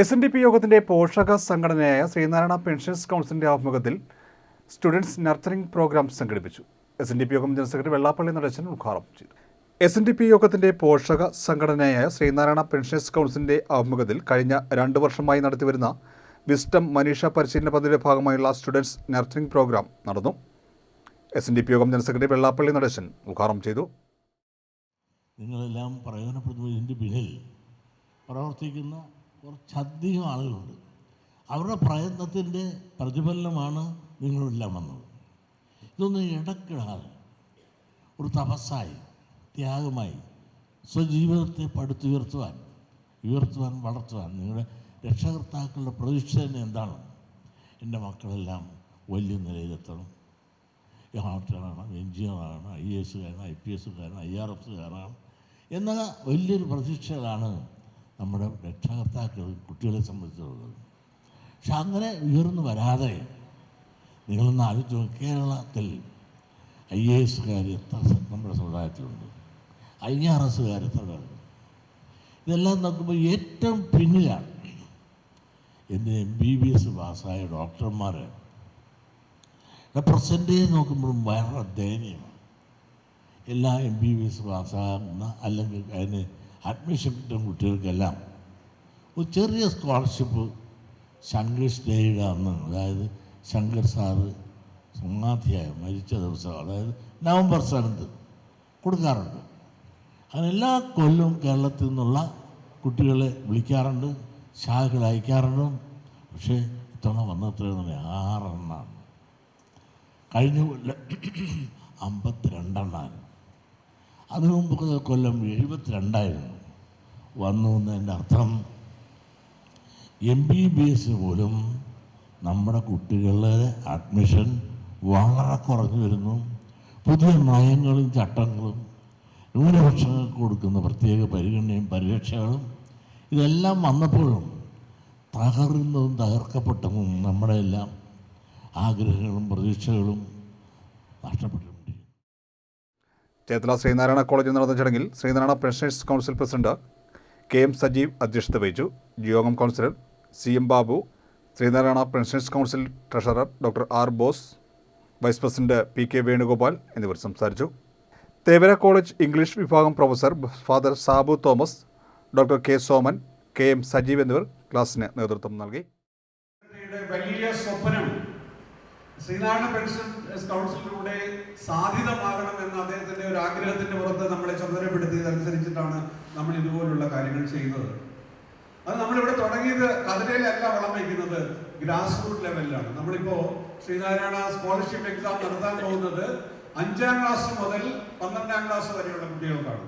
S N D P യോഗത്തിന്റെ പോഷക സംഘടനയായ ശ്രീനാരായണ പെൻഷൻസ് കൗൺസിലിന്റെ ആഭിമുഖ്യത്തിൽ സ്റ്റുഡൻസ് നർച്ചറിംഗ് പ്രോഗ്രാം സംഘടിപ്പിച്ചു. S N D P Yogam general secretary Vellappally Natesan ഉദ്ഘാടനം ചെയ്തു. എസ് എൻ ഡി പി യോഗത്തിന്റെ പോഷക സംഘടനയായ ശ്രീനാരായണ പെൻഷൻസ് കൗൺസിലിന്റെ ആഭിമുഖ്യത്തിൽ കഴിഞ്ഞ രണ്ട് വർഷമായി നടത്തിവരുന്ന വിസ്റ്റം മനീഷ പരിശീലന പദ്ധതിയുടെ ഭാഗമായുള്ള സ്റ്റുഡൻസ് നർച്ചറിംഗ് പ്രോഗ്രാം നടന്നു. S N D P Yogam general secretary Vellappally Natesan ഉദ്ഘാടനം ചെയ്തു. നിങ്ങളെല്ലാം പ്രയോജനപ്പെടുന്നതിന്റെ പിന്നിൽ പ്രവർത്തിക്കുന്ന കുറച്ചധികം ആളുകളുണ്ട്. അവരുടെ പ്രയത്നത്തിന്റെ പ്രതിഫലനമാണ് നിങ്ങളെല്ലാം വന്നത്. ഇതൊന്നും ഇടക്കിടാതെ ഒരു തപസ്സായി ത്യാഗമായി സ്വജീവിതത്തെ പടുത്തുയർത്തുവാൻ ഉയർത്തുവാൻ വളർത്തുവാൻ നിങ്ങളുടെ രക്ഷകർത്താക്കളുടെ പ്രതീക്ഷ തന്നെ എന്താണ്? എന്റെ മക്കളെല്ലാം വലിയ നിലയിലെത്തണം. ഡോക്ടറാണ് എഞ്ചിനീയറാണ് ഐ എ എസുകാരനാണ് ഐ പി എസുകാരനാണ് ഐ ആർ എഫുകാരനാണ് എന്ന വലിയൊരു പ്രതീക്ഷകളാണ് നമ്മുടെ രക്ഷകർത്താക്കൾ കുട്ടികളെ സംബന്ധിച്ചിടത്തോളം. പക്ഷെ അങ്ങനെ ഉയർന്നു വരാതെ നിങ്ങളൊന്ന് ആലോചിച്ച് കേരളത്തിൽ ഐ എ എസുകാർ എത്ര നമ്മുടെ സമുദായത്തിലുണ്ട്? ഐ ആർ എസുകാർ എത്ര പേരുണ്ട്? ഇതെല്ലാം നോക്കുമ്പോൾ ഏറ്റവും പിന്നിലാണ് എന്റെ എം ബി ബി എസ് പാസ്സായ ഡോക്ടർമാർ പെർസെന്റേജ് നോക്കുമ്പോഴും വളരെ ദയനീയമാണ്. എല്ലാ എം ബി ബി എസ് പാസ്സാകുന്ന അല്ലെങ്കിൽ അതിന് അഡ്മിഷൻ കിട്ടുന്ന കുട്ടികൾക്കെല്ലാം ഒരു ചെറിയ സ്കോളർഷിപ്പ് ശങ്കേഷ് ഡേയുടെ അന്ന് അതായത് ശങ്കർ സാറ് സമാധിയായ മരിച്ച ദിവസം അതായത് നവംബർ സെവൻത്ത് കൊടുക്കാറുണ്ട്. അങ്ങനെ എല്ലാ കൊല്ലവും കേരളത്തിൽ നിന്നുള്ള കുട്ടികളെ വിളിക്കാറുണ്ട് ശാഖകൾ അയക്കാറുണ്ട്. പക്ഷേ ഇത്തവണ വന്നത്രയെന്ന് ആറെണ്ണമാണ് കഴിഞ്ഞ കൊല്ലം അമ്പത്തിരണ്ടെണ്ണാണ്. അതിനു മുമ്പ് കൊല്ലം എഴുപത്തിരണ്ടായിരുന്നു. വന്നു എന്നതിന്റെ അർത്ഥം എം ബി ബി എസ് പോലും നമ്മുടെ കുട്ടികളുടെ അഡ്മിഷൻ വളരെ കുറഞ്ഞു വരുന്നു. പുതിയ നയങ്ങളും ചട്ടങ്ങളും ന്യൂനപക്ഷങ്ങൾക്ക് കൊടുക്കുന്ന പ്രത്യേക പരിഗണനയും പരിരക്ഷകളും ഇതെല്ലാം വന്നപ്പോഴും തകർന്നതും തകർക്കപ്പെട്ടതും നമ്മുടെ എല്ലാം ആഗ്രഹങ്ങളും പ്രതീക്ഷകളും നഷ്ടപ്പെട്ടിട്ടുണ്ട് ചേത്തല ശ്രീനാരായണ കോളേജിൽ നടന്ന ചടങ്ങിൽ Sreenarayana pensioners council president K M Sajeev അധ്യക്ഷത വഹിച്ചു. Yogam councillor C M Babu Sreenarayana pensioners council treasurer doctor R Bose vice president P K Venugopal എന്നിവർ സംസാരിച്ചു. തേവര കോളേജ് ഇംഗ്ലീഷ് വിഭാഗം professor father Sabu Thomas doctor K Soman K M Sajeev എന്നിവർ ക്ലാസ്സിന് നേതൃത്വം നൽകി. വലിയ ശ്രീനാരായണ പെൻഷൻ കൗൺസിലിലൂടെ സാധ്യതമാകണം എന്ന അദ്ദേഹത്തിന്റെ ഒരു ആഗ്രഹത്തിന്റെ പുറത്ത് നമ്മളെ ചുമതലപ്പെടുത്തിയതനുസരിച്ചിട്ടാണ് നമ്മൾ ഇതുപോലുള്ള കാര്യങ്ങൾ ചെയ്യുന്നത്. അത് നമ്മളിവിടെ തുടങ്ങിയത് കതിരയിലല്ല വളം വയ്ക്കുന്നത് ഗ്രാസ് റൂട്ട് ലെവലിലാണ് നമ്മളിപ്പോ ശ്രീനാരായണ സ്കോളർഷിപ്പ് എക്സാം നടത്താൻ പോകുന്നത് അഞ്ചാം ക്ലാസ് മുതൽ പന്ത്രണ്ടാം ക്ലാസ് വരെയുള്ള കുട്ടികൾക്കാണ്.